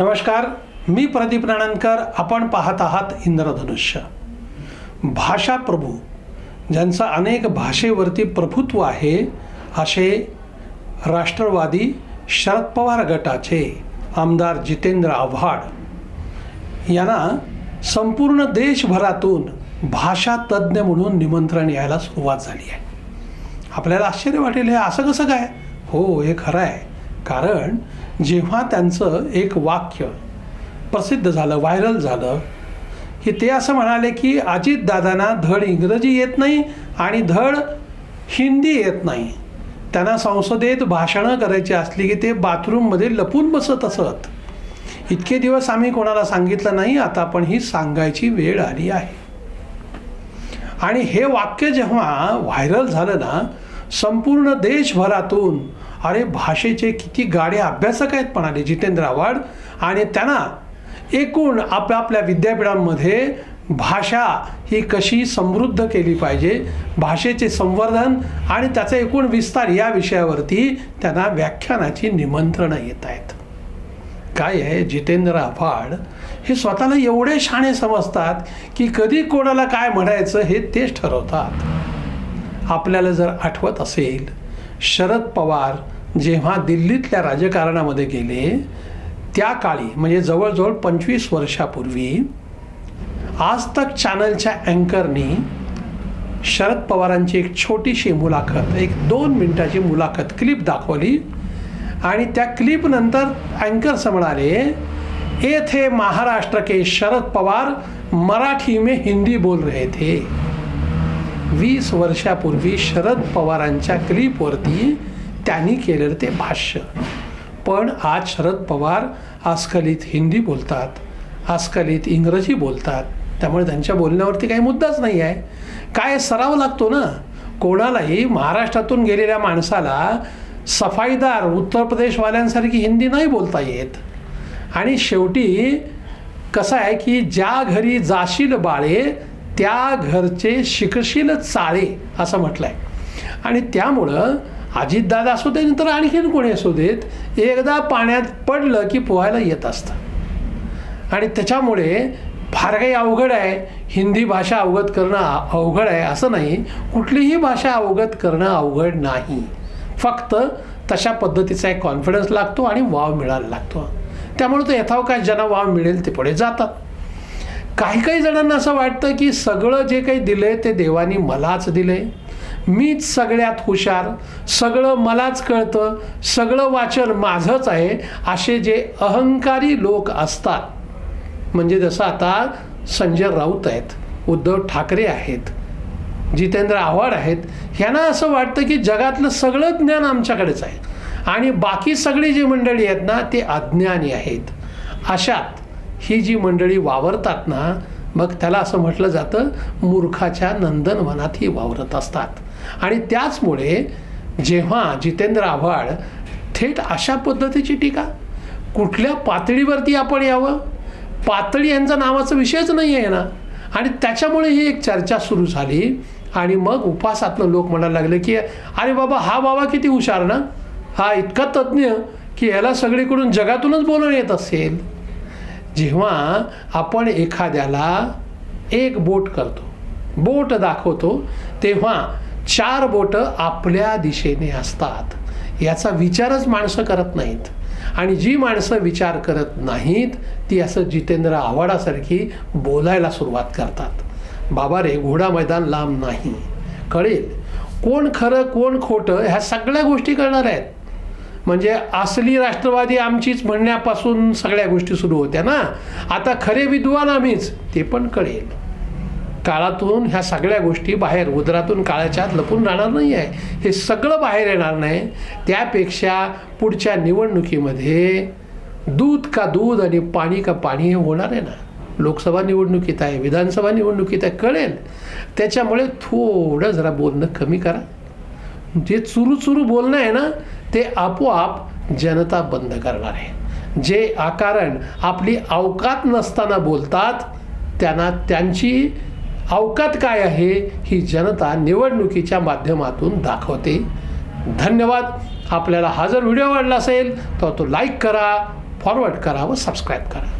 नमस्कार मी प्रदीप नाणनकर आपण पाहत आहात इंद्रधनुष्य. भाषा प्रभू ज्यांचं अनेक भाषेवरती प्रभुत्व आहे असे राष्ट्रवादी शरद पवार गटाचे आमदार जितेंद्र आव्हाड यांना संपूर्ण देशभरातून भाषा तज्ज्ञ म्हणून निमंत्रण यायला सुरुवात झाली आहे. आपल्याला आश्चर्य वाटेल हे असं कसं काय? हो हे खरं आहे. कारण जेव्हा त्यांचं एक वाक्य प्रसिद्ध झालं व्हायरल झालं की ते असं म्हणाले की अजितदादांना धड इंग्रजी येत नाही आणि धड हिंदी येत नाही. त्यांना संसदेत भाषणं करायची असली की ते बाथरूममध्ये लपून बसत असत. इतके दिवस आम्ही कोणाला सांगितलं नाही आता पण ही सांगायची वेळ आली आहे. आणि हे वाक्य जेव्हा व्हायरल झालं ना संपूर्ण देशभरातून अरे भाषेचे किती गाडे अभ्यासक आहेत म्हणाले जितेंद्र आव्हाड. आणि त्यांना एकूण आपल्या आपल्या विद्यापीठांमध्ये भाषा ही कशी समृद्ध केली पाहिजे भाषेचे संवर्धन आणि त्याचा एकूण विस्तार या विषयावरती त्यांना व्याख्यानाची निमंत्रणं येत आहेत. काय आहे जितेंद्र आव्हाड? हे स्वतःला एवढे शाणे समजतात की कधी कोणाला काय म्हणायचं हे तेच ठरवतात. आपल्याला जर आठवत असेल शरद पवार जेव्हा दिल्लीतल्या राजकारणामध्ये गेले त्या काळी म्हणजे जवळजवळ पंचवीस वर्षापूर्वी आज तक चॅनलच्या अँकरनी शरद पवारांची एक छोटीशी मुलाखत एक दोन मिनिटाची मुलाखत क्लिप दाखवली आणि त्या क्लिपनंतर अँकर्स म्हणाले येथे महाराष्ट्र के शरद पवार मराठी में हिंदी बोल रहे थे. वीस वर्षापूर्वी शरद पवारांच्या क्लिपवरती त्यांनी केलेलं ते भाष्य. पण आज शरद पवार अस्खलित हिंदी बोलतात अस्खलित इंग्रजी बोलतात. त्यामुळे त्यांच्या बोलण्यावरती काही मुद्दाच नाही आहे. काय सराव लागतो ना? कोणालाही महाराष्ट्रातून गेलेल्या माणसाला सफाईदार उत्तर प्रदेशवाल्यांसारखी हिंदी नाही बोलता येत. आणि शेवटी कसं आहे की ज्या घरी जाशील बाळे त्या घरचे शिकशील चाळे असं म्हटलं आहे आणि त्यामुळं अजितदादा असू दे नंतर आणखीन कोणी असू देत एकदा पाण्यात पडलं की पोहायला येत असतं. आणि त्याच्यामुळे फार काही अवघड आहे. हिंदी भाषा अवगत करणं अवघड आहे असं नाही. कुठलीही भाषा अवगत करणं अवघड नाही. फक्त तशा पद्धतीचा एक कॉन्फिडन्स लागतो आणि वाव मिळायला लागतो. त्यामुळे तो यथावकाश ज्यांना वाव मिळेल ते पुढे जातात. काही काही जणांना असं वाटतं की सगळं जे काही दिलं ते देवानी मलाच दिले मीच सगळ्यात हुशार सगळं मलाच कळतं सगळं वाचन माझंच आहे असे जे अहंकारी लोक असतात. म्हणजे जसं आता संजय राऊत आहेत उद्धव ठाकरे आहेत जितेंद्र आव्हाड आहेत ह्यांना असं वाटतं की जगातलं सगळं ज्ञान आमच्याकडेच आहे. आणि बाकी सगळी जी मंडळी आहेत ना ते अज्ञानी आहेत. अशात ही जी मंडळी वावरतात ना मग त्याला असं म्हटलं जातं मूर्खाच्या नंदनवनातही वावरत असतात. आणि त्याचमुळे जेव्हा जितेंद्र आव्हाड थेट अशा पद्धतीची टीका कुठल्या पातळीवरती आपण यावं? पातळी यांचा नावाचा विषयच नाही आहे ना. आणि त्याच्यामुळे ही एक चर्चा सुरू झाली. आणि मग उपासातनं लोक म्हणायला लागले की अरे बाबा हा बाबा किती हुशार ना. हा इतका तज्ज्ञ की याला सगळीकडून जगातूनच बोलणं येत असेल. जेव्हा आपण एखाद्याला एक बोट करतो बोट दाखवतो तेव्हा चार बोटं आपल्या दिशेने असतात. याचा विचारच माणसं करत नाहीत. आणि जी माणसं विचार करत नाहीत ती असं जितेंद्र आव्हाडासारखी बोलायला सुरुवात करतात. बाबा रे घोडा मैदान लांब नाही. कळेल? कोण खरं कोण खोटं ह्या सगळ्या गोष्टी करणार आहेत. म्हणजे असली राष्ट्रवादी आमचीच म्हणण्यापासून सगळ्या गोष्टी सुरू होत्या ना? आता खरे विद्वान आम्हीच ते पण कळेल. काळातून ह्या सगळ्या गोष्टी बाहेर उदरातून काळाच्या आत लपून राहणार नाही आहे. हे सगळं बाहेर येणार नाही. त्यापेक्षा पुढच्या निवडणुकीमध्ये दूध का दूध आणि पाणी का पाणी हे होणार आहे ना? लोकसभा निवडणुकीत आहे विधानसभा निवडणुकीत आहे कळेल. त्याच्यामुळे थोडं जरा बोलणं कमी करा. जे चुरू चुरू बोलणं आहे ना ते आपोआप जनता बंद करणार आहे. जे आकारण आपली अवकात नसताना बोलतात त्यांना त्यांची अवकात काय आहे ही जनता निवडणुकीच्या माध्यमातून दाखवते. धन्यवाद. आपल्याला हा जर व्हिडिओ आवडला असेल तर तो लाईक करा फॉरवर्ड करा व सबस्क्राईब करा.